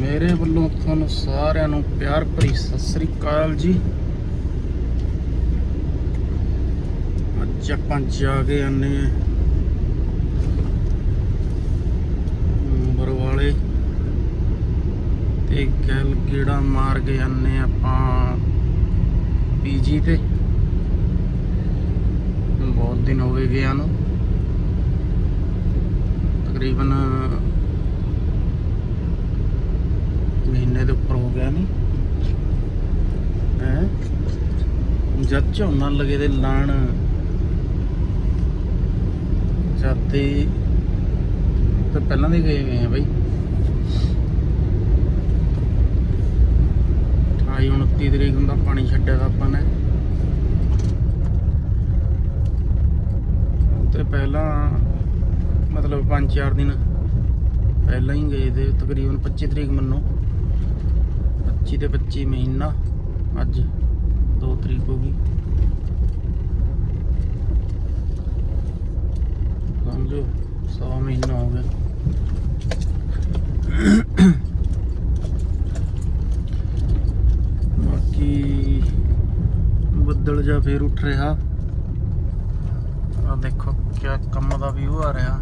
ਮੇਰੇ ਵੱਲੋਂ ਤੁਹਾਨੂੰ ਸਾਰਿਆਂ ਨੂੰ ਪਿਆਰ ਭਰੀ ਸਤਿ ਸ੍ਰੀ ਅਕਾਲ ਜੀ। ਅੱਜ ਆਪਾਂ ਜਾ ਕੇ ਆਨੇ ਆ। ਬਰਵਾਲੇ ਤੇ ਗੈਲ ਗੇੜਾ ਮਾਰ ਕੇ ਆਨੇ ਆਪਾਂ ਪੀਜੀ ਤੇ। ਬਹੁਤ ਦਿਨ ਹੋ ਗਏ ਗਿਆ ਨੂੰ। ਤਕਰੀਬਨ ਮਹੀਨੇ ਦੇ ਉੱਪਰ ਹੋ ਗਿਆ ਨਹੀਂ ਹੈ? ਜਦ ਝੋਨਾ ਲਗੇ ਦੇ ਲਾਣ, ਜਾਂਦੇ ਤਾਂ ਪਹਿਲਾਂ ਦੇ ਗਏ ਹੋਏ ਆ ਬਾਈ। 28 29 ਤਰੀਕ ਨੂੰ ਤਾਂ ਪਾਣੀ ਛੱਡਿਆ ਤਾਂ ਆਪਾਂ ਨੇ। ਪਹਿਲਾਂ ਮਤਲਬ 5-4 ਦਿਨ ਪਹਿਲਾਂ ਹੀ ਗਏ ਤੇ ਤਕਰੀਬਨ 25 ਤਰੀਕ ਮੰਨੋ। 25 ਤੇ 25 ਮਹੀਨਾ ਅੱਜ 2 ਤਰੀਕ ਹੋ ਗਈ। ਸਮਝੋ ਸਵਾ ਮਹੀਨਾ ਹੋ ਗਿਆ। ਬਾਕੀ ਬੱਦਲ ਜਾਂ ਫੇਰ ਉੱਠ ਰਿਹਾ। ਆ ਦੇਖੋ। ਕਿਆ ਕੰਮ ਦਾ ਵਿਊ ਆ ਰਿਹਾ।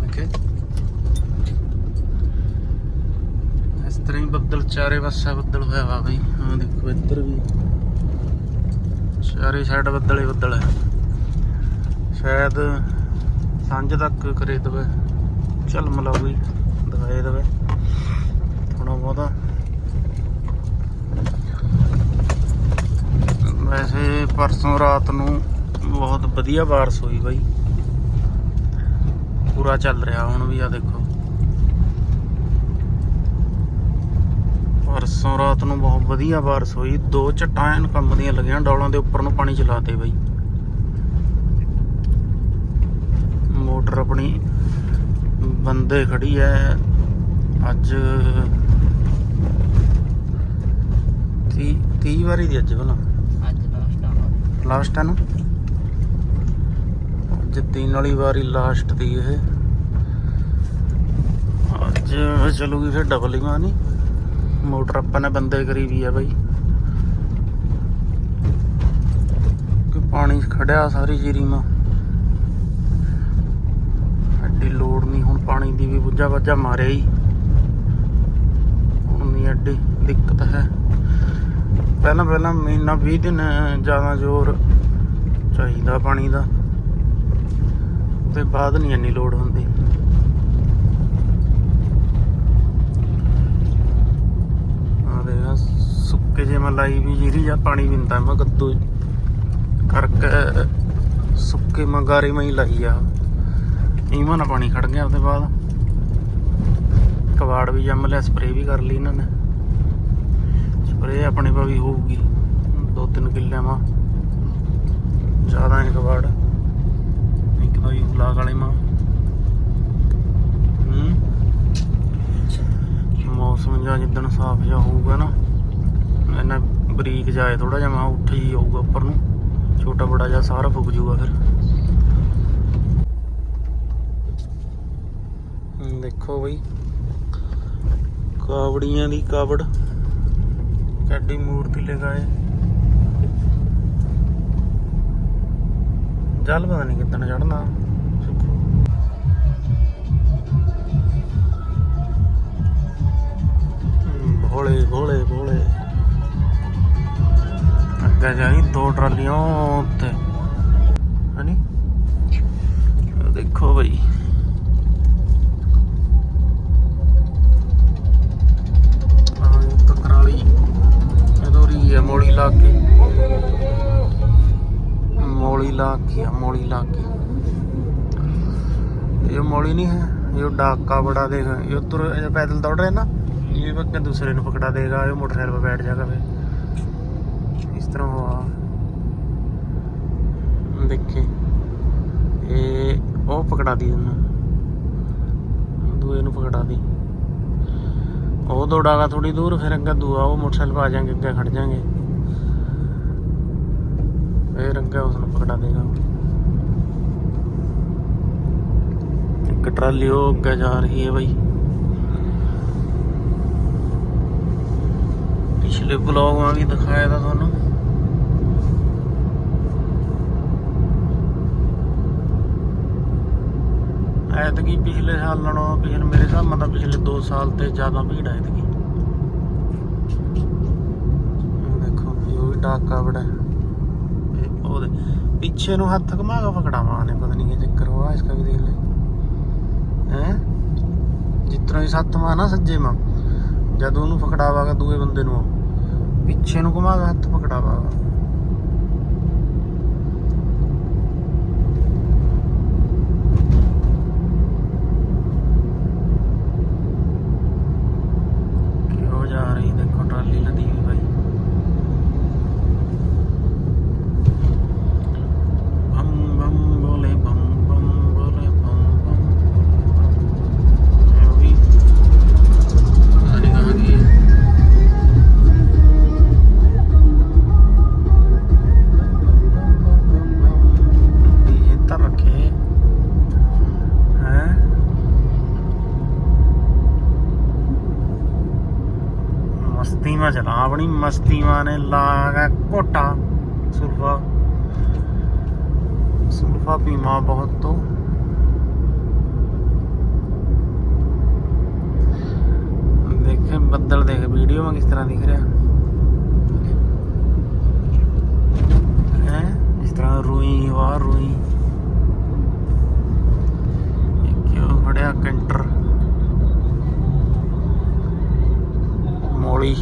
ਦੇਖੇ। ਇਸ ਤਰ੍ਹਾਂ ਹੀ ਬੱਦਲ, ਚਾਰੇ ਪਾਸੇ ਬੱਦਲ ਹੋਇਆ ਵਾ ਬਈ। ਹਾਂ ਦੇਖੋ, ਇੱਧਰ ਵੀ। ਚਾਰੇ ਸਾਈਡ ਬੱਦਲ ਹੀ ਬੱਦਲ ਹੈ ਸ਼ਾਇਦ ਸਾਂਝ ਤੱਕ ਕਰੇ ਦਵੇ। ਚੱਲ ਮਲਾਉਈ ਦਿਖਾਏ ਦਵੇ। ਥੋੜਾ ਬਹੁਤਾ। ਵੈਸੇ ਪਰਸੋਂ ਰਾਤ ਨੂੰ ਬਹੁਤ ਵਧੀਆ ਬਾਰਿਸ਼ ਹੋਈ ਬਾਈ। ਪੂਰਾ ਚੱਲ ਰਿਹਾ ਹੁਣ ਵੀ ਆ ਦੇਖੋ। ਪਰਸੋਂ ਰਾਤ ਨੂੰ ਬਹੁਤ ਵਧੀਆ ਬਾਰਿਸ਼ ਹੋਈ ਦੋ ਐਨ ਕੰਮ ਦੀਆਂ ਲੱਗੀਆਂ ਡੌਲਾਂ ਦੇ ਉੱਪਰ ਨੂੰ ਪਾਣੀ ਚਲਾਤੇ ਬਾਈ। ਮੋਟਰ ਆਪਣੀ ਬੰਦੇ ਖੜੀ ਐ ਅੱਜ 30 30 ਵਾਰੀ ਦੀ ਅੱਜ ਭਲਾ। ਅੱਜ ਲਾਸਟ ਆ। ਲਾਸਟ ਹੈ ਨਾ? ਅੱਜ ਤਿੰਨ ਵਾਲੀ ਵਾਰੀ ਲਾਸਟ ਦੀ ਇਹ। ਅੱਜ ਚਲੂਗੀ ਫਿਰ ਡਬਲ ਹੀ ਮੋਟਰ ਆਪਾਂ ਨੇ ਬੰਦੇ ਕਰੀ ਵੀ ਆ ਬਾਈ। ਕਿ ਪਾਣੀ ਖੜਿਆ ਸਾਰੀ ਜੀਰੀ ਮਾ। ਐਡੀ ਲੋੜ ਨਹੀਂ ਹੁਣ ਪਾਣੀ ਦੀ ਵੀ ਬੁੱਝਾ ਬੱਝਾ ਮਾਰਿਆ ਹੀ ਹੁਣ ਨਹੀਂ ਐਡੀ ਦਿੱਕਤ ਹੈ। ਪਹਿਲਾਂ ਪਹਿਲਾਂ ਮਹੀਨਾ 20 ਦਿਨ ਜ਼ਿਆਦਾ ਜ਼ੋਰ ਚਾਹੀਦਾ ਪਾਣੀ ਦਾ। ਤੇ ਬਾਅਦ ਨਹੀਂ ਇੰਨੀ ਲੋੜ ਹੁੰਦੀ। ਆ। ਦੇਖ ਸੁੱਕੇ ਜੇ ਮਲਾਈ ਵੀ ਜਿਹੜੀ ਜਾਂ ਪਾਣੀ ਪਿੰਦਾ ਮੈਂ ਕੱਦੂ ਕਰਕੇ, ਸੁੱਕੇ ਮੰਗਾਰੇ ਮੈਂ ਹੀ ਲਾਈ ਆ। ਇਮਾਂ ਨਾ ਪਾਣੀ ਖੜ ਗਿਆ ਉਹਦੇ ਬਾਅਦ। ਕਵਾੜ ਵੀ ਜੰਮ ਲਿਆ, ਸਪਰੇਅ ਵੀ ਕਰ ਲਈ ਇਹਨਾਂ ਨੇ। ਸਪਰੇਅ ਆਪਣੇ ਪਾ ਵੀ ਹੋਊਗੀ। ਦੋ ਤਿੰਨ ਕਿੱਲਿਆਂ ਮਾ ਜ਼ਿਆਦਾ ਹੈ ਕਬਾੜ। ਇੱਕ ਤਾਂ ਯੂ ਲਾਗ ਵਾਲੇ ਮਾ ਹੂੰ ਮੌਸਮ ਜਾਂ ਜਿੱਦਣ ਸਾਫ਼ ਜਿਹਾ ਹੋਊਗਾ ਨਾ ਇਹਨਾਂ ਬਰੀਕ ਜਾਏ ਥੋੜਾ ਜਿਹਾ, ਮੈਂ ਉੱਠ ਹੀ ਆਊਗਾ ਉੱਪਰ ਨੂੰ, ਛੋਟਾ ਬੜਾ ਜਿਹਾ ਸਾਰਾ ਫੁੱਕ ਜਾਊਗਾ ਫਿਰ। ਦੇਖੋ ਬਈ, ਕਾਵੜੀਆਂ ਦੀ ਕਾਵੜ, ਕੱਡੀ ਮੂਰਤੀ ਲਗਾਏ। ਜਲ ਪਤਾ ਨਹੀਂ ਕਿੱਦਣ ਚੜਨਾ ਭੋਲੇ ਭੋਲੇ ਭੋਲੇ ਅੱਗੇ ਜਾਈ ਦੋ ਟਰਾਲੀਆਂ ਉੱਤੇ ਹਨੀ ਆਹ ਦੇਖੋ ਬਈ ਆਹ ਇੱਕ ਕਰਾਲੀ ਅਧੂਰੀ ਹੈ ਮੋਲੀ ਲਾ ਕੇ ਮੋਲੀ ਲਾ ਕੇ ਆ, ਮੋਲੀ ਲਾ ਕੇ ये मोड़ी नहीं है ये डाका बड़ा देगा ये तुर ये पैदल दौड़ रहे हैं ना ये वक्त दूसरे ने पकड़ा देगा ये मोटरसाइकिल पर बैठ जाएगा फिर इस तरह हुआ देखे ये वो पकड़ा दी उन्हें दूए ਨੂੰ ਪਕੜਾ ਦੀ ਉਹ ਦੌੜਾਗਾ ਥੋੜੀ ਦੂਰ ਫਿਰ ਅੱਗੇ ਦੂਆ ਉਹ ਮੋਟਰਸਾਈਕਲ ਪਾ ਜਾਾਂਗੇ ਅੱਗੇ ਖੜ ਜਾਾਂਗੇ ਇਹ ਰੰਗਾ ਉਸ ਨੂੰ ਪਕੜਾ ਦੇਗਾ ਇੱਕ ਟਰਾਲੀ ਉਹ ਅੱਗੇ ਜਾ ਰਹੀ ਹੈ ਬਾਈ ਪਿਛਲੇ ਬਲੌਗ ਵਾਂ ਵੀ ਦਿਖਾਇਆ ਤਾਂ ਤੁਹਾਨੂੰ। ਐਤਕੀ ਪਿਛਲੇ ਸਾਲ ਨਾਲੋਂ ਪਿਛਲੇ ਮੇਰੇ ਹਿਸਾਬ ਨਾਲ ਤਾਂ ਪਿਛਲੇ 2 ਸਾਲ ਤੇ ਜ਼ਿਆਦਾ ਭੀੜ ਹੈ ਐਤਕੀ। ਦੇਖੋ ਉਹ ਵੀ ਟਾਕਾ ਬੜਾ। ਇਹ ਉਹਦੇ ਪਿੱਛੇ ਨੂੰ ਹੱਥ ਘੁਮਾ ਕੇ ਫਕੜਾਵਾਂ ਨੇ ਪਤਾ ਨਹੀਂ ਕੀ ਚੱਕਰ ਹੋਆ ਇਸ ਵੀ ਦੇਖ ਲੈ ਹੈ? ਜਿਤਨਾ ਹੀ ਸੱਤ ਮਾਂ ਨਾ ਸੱਜੇ ਮਾਂ ਜਦ ਉਹਨੂੰ ਪਕੜਾਵਾਗਾ ਦੂਏ ਬੰਦੇ ਨੂੰ ਉਹ, ਪਿੱਛੇ ਨੂੰ ਘੁਮਾ ਕੇ ਹੱਥ ਪਕੜਾਵਾਗਾ चला अपनी मस्ती माने लागा कोटा सुल्फा सुल्फा पीमा बहुत तो देखे बदल देखे वीडियो में किस तरह दिख रहा है इस तरह रुई वाह रुई क्यों खड़े कंटर मोली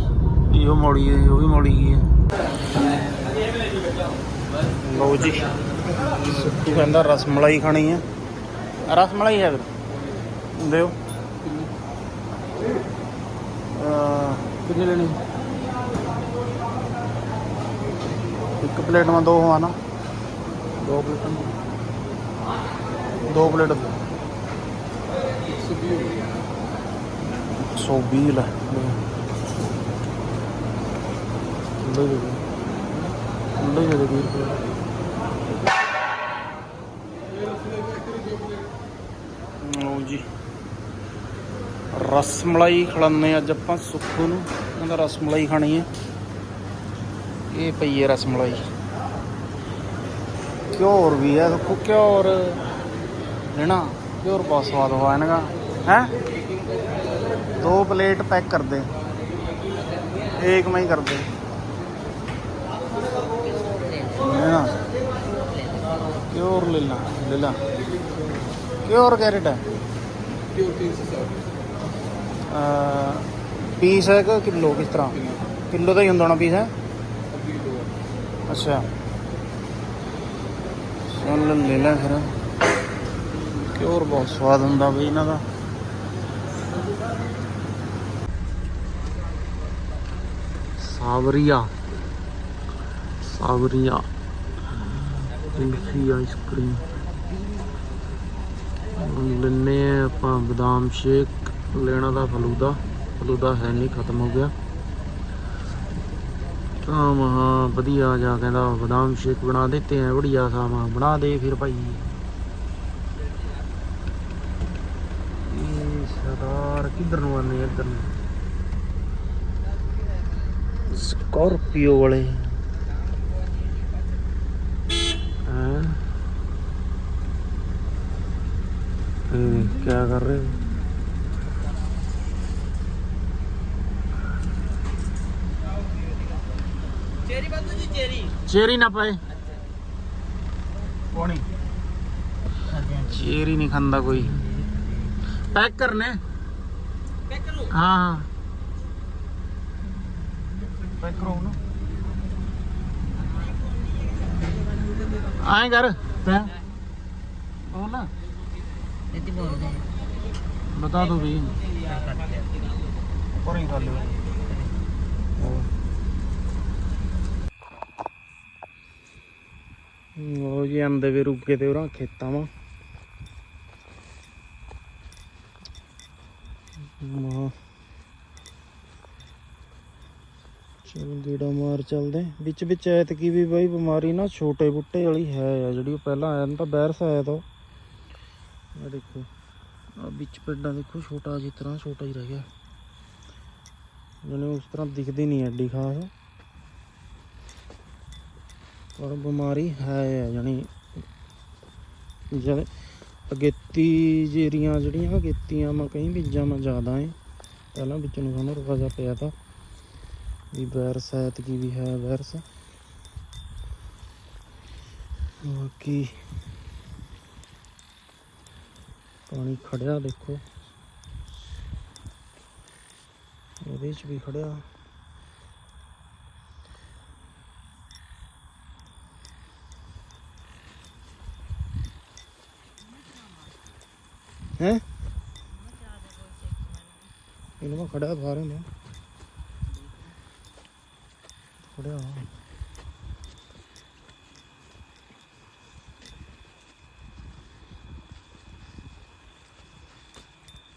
ਮੌਲੀ ਇਹੋ ਮੌਲੀ ਹੈ ਉਹ ਵੀ ਮੌਲੀ ਹੀ ਹੈ ਲਓ ਜੀ। ਸੁੱਕੂ ਕਹਿੰਦਾ ਰਸ ਮਲਾਈ ਖਾਣੀ ਹੈ। ਰਸ ਮਲਾਈ ਹੈ ਫਿਰ। ਦਿਓ। ਅਹ, ਕਿੰਨੀ ਲੈਣੀ? ਇੱਕ ਪਲੇਟ ਮਾ ਦੋ ਹੋਆ ਨਾ ਦੋ ਪਲੇਟ ਦੋ। ਪਲੇਟ। 120 ਲੈ। ਖੁੱਲਾ ਹੀ ਦੇ ਦੇ ਅੱਜ ਆਪਾਂ ਸੁੱਖੂ ਨੂੰ। ਕਹਿੰਦਾ ਰਸਮਲਾਈ ਖਾਣੀ ਹੈ। ਇਹ ਪਈ ਹੈ ਰਸਮਲਾਈ ਘਿਓਰ ਵੀ ਹੈ ਸੁੱਖੂ। ਘਿਓਰ ਲੈਣਾ। ਘਿਓਰ ਬਹੁਤ ਸਵਾਦ ਹੋਇਆ ਇਹਨਾਂ ਹੈ? ਦੋ ਪਲੇਟ ਪੈਕ ਕਰ ਦੇ ਇੱਕ ਮੈਂ ਹੀ ਕਰ ਦੇ വേണോ ക്യൂറിലില്ല ഇല്ലല്ല ക്യൂർ കയറിട്ടെ पीस है कि किलो किस तरह किलो तो ही होंगे पीस है अच्छा चल ले लें फिर घ्योर बहुत स्वाद होंगे बी इन्हों का सावरिया सावरिया ਮਿੱਠੀ ਆਈਸਕ੍ਰੀਮ ਲੈਨੇ ਆਪਾਂ ਬਦਾਮ ਸ਼ੇਕ ਲੈਣਾ ਦਾ ਫਲੂਦਾ। ਫਲੂਦਾ ਹੈ ਨਹੀਂ, ਖਤਮ ਹੋ ਗਿਆ। ਤਾਂ ਮਹਾ ਵਧੀਆ ਜਾ ਕਹਿੰਦਾ, ਬਦਾਮ ਸ਼ੇਕ ਬਣਾ ਦਿੱਤੇ ਐ ਬੜੀਆ ਸਾ ਮਾ ਬਣਾ ਦੇ ਫਿਰ ਭਾਈ। ਇਹ ਸਰਦਾਰ ਕਿੱਧਰ ਨੂੰ ਆਨੇ ਇੱਧਰ ਨੂੰ? ਸਕੋਰਪੀਓ ਵਾਲੇ। ਇਹ ਕੀ ਕਰ ਰਹੇ ਹੋ ਚੇਰੀ ਬੰਦੂ ਜੀ ਚੇਰੀ ਚੇਰੀ ਨਾ ਪਾਏ ਪਾਣੀ ਚੇਰੀ ਨਹੀਂ ਖਾਂਦਾ ਕੋਈ ਪੈਕ ਕਰਨੇ ਪੈਕ ਕਰੋ ਹਾਂ ਹਾਂ ਪੈਕ ਕਰ ਇੱਥੇ ਬੋਲਦੇ बता दो भी ਆ ऊपर ही कर लो ਉਹ ਜੀ ਆਂਦੇ ਵੀ ਰੁਕੇ ਤੇ ਉਹਨਾਂ ਖੇਤਾਂ ਵਾ ਮਾ ਚਲ ਗੇੜਾ ਮਾਰ ਹੋਰ ਚੱਲਦੇ ਵਿੱਚ ਵਿੱਚ ਐਤਕੀ ਵੀ ਬਾਈ ਬਿਮਾਰੀ ਨਾ ਛੋਟੇ ਬੁੱਟੇ ਵਾਲੀ ਹੈ ਆ ਜਿਹੜੀ ਉਹ ਪਹਿਲਾਂ ਆਇਆ ਨਾ ਤਾਂ ਵਾਇਰਸ ਆਇਆ ਤਾਂ ਆ ਦੇਖੋ ਆ ਵਿੱਚ ਪਿੰਡਾਂ ਦੇਖੋ, ਛੋਟਾ ਜਿਸ ਤਰ੍ਹਾਂ, ਛੋਟਾ ਹੀ ਰਹਿ ਗਿਆ। ਮੈਨੂੰ ਉਸ ਤਰ੍ਹਾਂ ਦਿਖਦੀ ਨਹੀਂ ਐਡੀ ਖਾਸ। ਪਰ ਬਿਮਾਰੀ ਹੈ ਆ ਜਾਣੀ ਅਗੇਤੀ ਜੇਰੀਆਂ ਜਿਹੜੀਆਂ, ਅਗੇਤੀਆਂ ਮੈਂ ਕਈ ਬੀਜਾਂ ਮੈਂ ਜ਼ਿਆਦਾ ਏ। ਪਹਿਲਾਂ ਵਿੱਚ ਨੂੰ ਸਾਨੂੰ ਰੁਕਾ ਪਿਆ ਤਾਂ, ਵੀ ਵਾਇਰਸ ਹੈ ਤੇ ਕੀ ਵੀ ਹੈ ਵਾਇਰਸ ਬਾਕੀ ਪਾਣੀ ਖੜਿਆ ਦੇਖੋ। ਇਹਦੇ ਚ ਵੀ ਖੜਿਆ। ਹੈ? ਇਹਨੂੰ ਮੈਂ ਬਾਹਰ ਨੂੰ ਖੜਿਆ।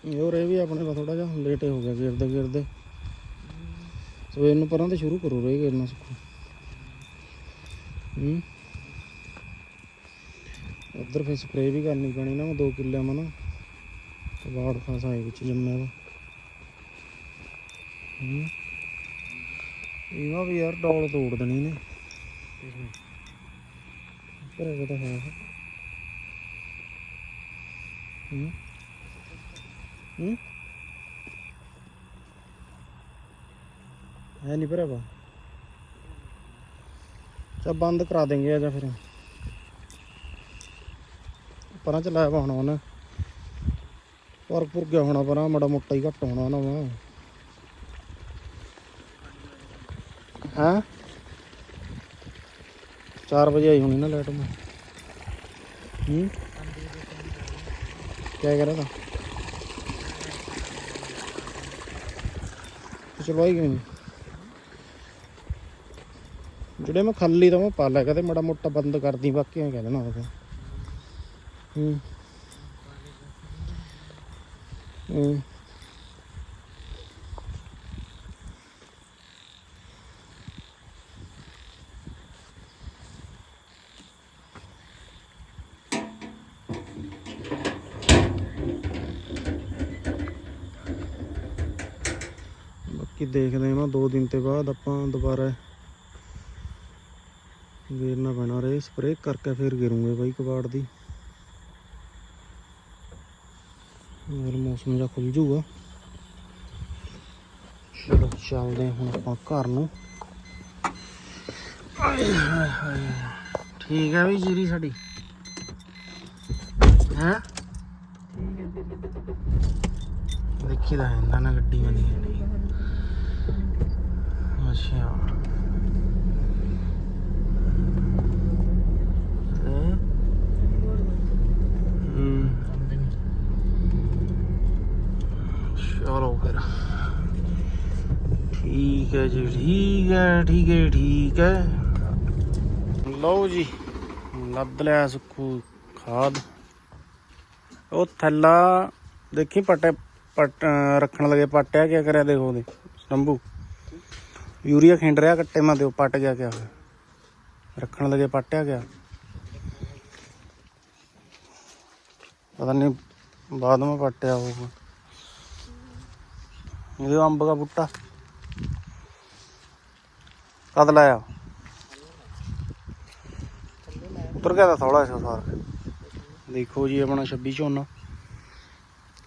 ਇਹ ਹੋ ਵੀ ਆਪਣੇ ਦਾ ਥੋੜਾ ਜਿਹਾ ਲੇਟ ਹੋ ਗਿਆ ਗਿਰਦੇ ਗਿਰਦੇ ਸਵੇਰ ਨੂੰ ਪਰਾਂ ਤੇ ਸ਼ੁਰੂ ਕਰੋ ਰਹੇ ਗਿਰਨਾ ਸੁੱਕੋ ਹੂੰ। ਉੱਧਰ ਫਿਰ ਸਪਰੇਅ ਵੀ ਕਰਨੀ ਪੈਣੀ ਨਾ 2 ਕਿੱਲੇ ਮਨ ਤੇ ਬਾੜ ਖਾਸਾ ਹੈ ਵਿੱਚ ਜੰਮਿਆ ਵਾ। ਹੂੰ। ਇਹਨਾਂ ਵੀ ਯਾਰ ਡੋਲ ਤੋੜ ਦੇਣੀ ਨੇ। ਪਰ ਤਾਂ ਹੈ। ਹੂੰ। ਹੂੰ? ਹੈ ਨਹੀਂ ਭਰਾਵਾ। ਚਾ ਬੰਦ ਕਰਾ ਦੇਂਗੇ ਆ ਫਿਰ। ਪਰਾਂ ਚ ਲਾਇਆ ਹੋਣਾ ਉਹਨੇ। ਪਰ ਪੁਰ ਗਿਆ ਹੋਣਾ ਪਰਾਂ, ਮੜਾ ਮੋਟਾ ਹੀ ਘੱਟ ਹੋਣਾ ਨਾ ਵਾ। ਹਾਂ? 4 ਵਜੇ ਆਈ ਹੋਣੀ ਨਾ ਲਾਈਟ ਮੈਂ। ਹੂੰ? ਕਿਆ ਕਰ ਰਹਾ ਤਾਂ? ਚਲਵਾਈ ਕਿਉਂ ਜਿਹੜੇ ਮੈਂ ਖਾਲੀ ਤਾਂ ਮੈਂ ਪਾ ਲਿਆ ਕਦੇ ਮੜਾ ਮੋਟਾ ਬੰਦ ਕਰਦੀ ਬਾਕੀ ਐਂ ਕਹਿ ਦੇਣਾ ਉਹ। ਹੂੰ। ਹੂੰ ਬਾਕੀ ਦੇਖਦੇ ਹਾਂ ਨਾ, ਦੋ ਦਿਨ ਤੇ ਬਾਅਦ ਆਪਾਂ ਦੁਬਾਰਾ ਗੇਰਨਾ ਪੈਣਾ ਰੇ ਸਪਰੇਅ ਕਰਕੇ ਫਿਰ ਗਿਰੂਗੇ ਬਾਈ ਕਬਾੜ ਦੀ। ਹੋਰ ਮੌਸਮ ਜਿਹਾ ਖੁੱਲ ਜੂਗਾ ਚਲੋ ਚੱਲਦੇ ਹੁਣ ਆਪਾਂ ਘਰ ਨੂੰ। ਠੀਕ ਹੈ ਵੀ ਜੀਰੀ ਸਾਡੀ। ਹੈ? ਦੇਖੀ ਦਾ ਹੁੰਦਾ ਨਾ ਗੱਡੀ ਵਾਲੀ ਨਹੀਂ ਅੱਛਾ ਚਲੋ ਫਿਰ। ਠੀਕ ਹੈ ਜੀ, ਠੀਕ ਹੈ ਠੀਕ ਹੈ ਠੀਕ ਹੈ। ਲਓ ਜੀ, ਲੱਦ ਲਿਆ ਸੁੱਕੂ ਖਾਦ। ਉਹ ਥੱਲਾ ਦੇਖੀ, ਪਟੇ ਪਟ ਰੱਖਣ ਲੱਗੇ, ਪਟਿਆ ਕਿਆ ਕਰਿਆ ਦੇਖੋ ਦੇ ਸ਼ੰਭੂ। ਯੂਰੀਆ ਖਿੰਡ ਰਿਹਾ ਕੱਟੇ ਮਾ ਦਿਓ, ਪੱਟ ਗਿਆ ਕਿਆ ਰੱਖਣ ਲੱਗੇ ਪੱਟਿਆ ਗਿਆ। ਪਤਾ ਨਹੀਂ ਬਾਅਦ में ਪਟਿਆ ਹੋਊਗਾ। ਇਹ ਅੰਬ ਦਾ ਬੁੱਟਾ। ਕਦ ਲਾਇਆ? ਉਤਰ ਗਿਆ ਤਾਂ ਥੋੜਾ ਜਿਹਾ ਸਾਰ। ਦੇਖੋ ਜੀ, ਆਪਣਾ 26 ਝੋਨਾ।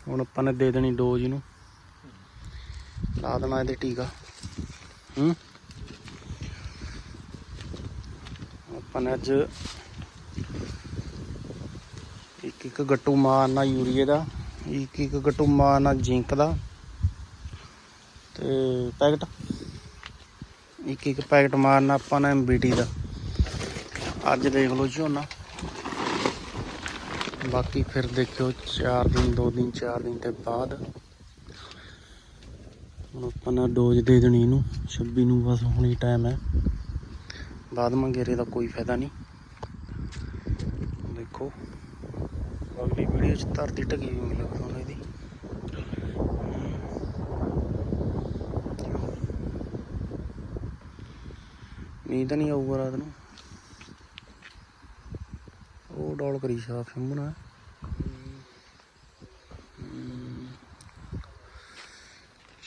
ਹੁਣ ਆਪਾਂ ਨੇ ਦੇ ਦੇਣੀ ਡੋਜ਼ ਇਹਨੂੰ ਲਾ ਦੇਣਾ ਇਹਦੇ ਟੀਕਾ। ਹੂੰ। ਆਪਾਂ ਨੇ ਅੱਜ ਇੱਕ ਇੱਕ ਗੱਟੂ ਮਾਰਨਾ ਯੂਰੀਏ ਦਾ, ਇੱਕ ਇੱਕ ਗੱਟੂ ਮਾਰਨਾ ਜ਼ਿੰਕ ਦਾ ਤੇ ਪੈਕਟ, ਇੱਕ ਇੱਕ ਪੈਕਟ ਮਾਰਨਾ ਆਪਾਂ ਨੇ ਐਮਬੀਟੀ ਦਾ। ਅੱਜ ਦੇਖ ਲਓ ਝੋਨਾ ਬਾਕੀ ਫਿਰ ਦੇਖਿਓ 4 ਦਿਨ 2 ਦਿਨ 4 ਦਿਨ ਤੇ ਬਾਅਦ। ਹੁਣ ਆਪਾਂ ਨੇ ਡੋਜ਼ ਦੇ ਦੇਣੀ ਇਹਨੂੰ 26 ਨੂੰ ਬਸ ਹੁਣੀ ਟਾਈਮ ਹੈ। ਬਾਅਦ ਮੰਗੇਰੇ ਦਾ ਕੋਈ ਫਾਇਦਾ ਨਹੀਂ। ਦੇਖੋ, ਅਗਲੀ ਵੀਡੀਓ ਚ ਧਰਤੀ ਢਕੀ ਵੀ ਮਿਲੂ ਤੁਹਾਨੂੰ ਇਹਦੀ। ਮੀਂਹ ਤਾਂ ਨਹੀਂ ਆਊਗਾ ਰਾਤ ਨੂੰ। ਉਹ ਡੋਲ ਕਰੀ ਸਾਫ਼ ਸ਼ੰਭਣਾ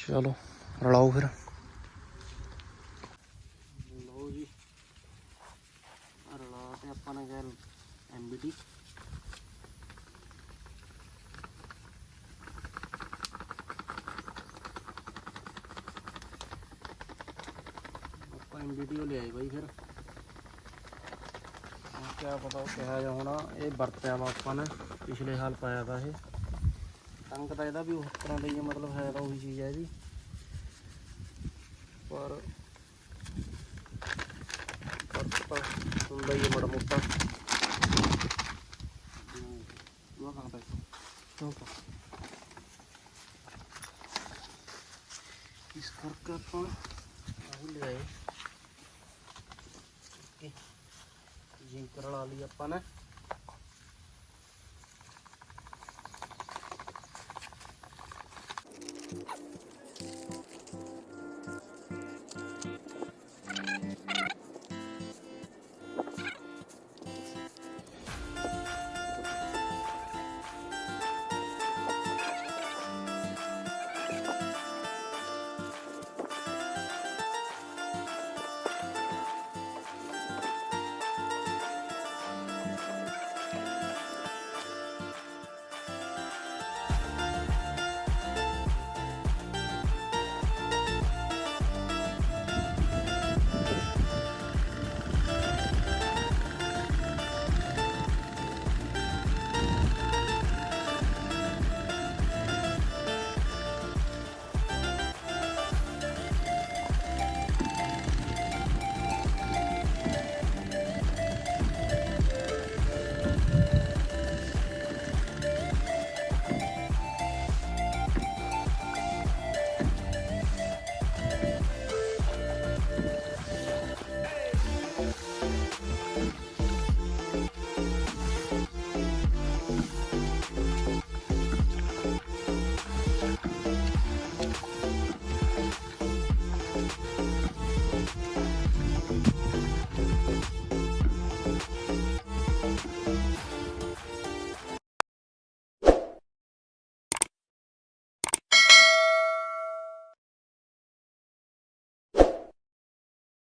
ਚਲੋ, ਰਲਾਓ ਫਿਰ। ਲਓ ਜੀ। ਰਲਾ ਤੇ ਆਪਾਂ ਨੇ ਗੱਲ ਐਮਬੀਟੀ ਆਪਾਂ ਐਮਬੀਟੀ ਉਹ ਲਿਆਏ ਬਾਈ ਫਿਰ। ਕਿਆ ਪਤਾ ਉਹ ਕਿਹਾ ਜਾ ਹੋਣਾ, ਇਹ ਵਰਤਿਆ ਵਾ ਆਪਾਂ ਨੇ ਪਿਛਲੇ ਹਾਲ ਪਾਇਆ ਦਾ ਇਹ। ਟੰਗ ਤਾਂ ਇਹਦਾ ਵੀ ਉਸ ਤਰ੍ਹਾਂ ਦਾ ਹੀ ਮਤਲਬ ਹੈ ਤਾਂ ਉਹੀ ਚੀਜ਼ ਹੈ ਇਹਦੀ। ਪਰ ਫ਼ਰਕ ਤਾਂ ਹੁੰਦਾ ਹੀ ਹੈ ਮਾੜਾ ਮੋਟਾ ਉਹ ਕਹਾਂ ਪੈ ਕਿਉਂ ਇਸ ਕਰਕੇ ਆਪਾਂ ਆਹ ਲਿਆਏ ਓਕੇ ਜਿੰਕ ਰਲਾ ਲਈ ਆਪਾਂ ਨੇ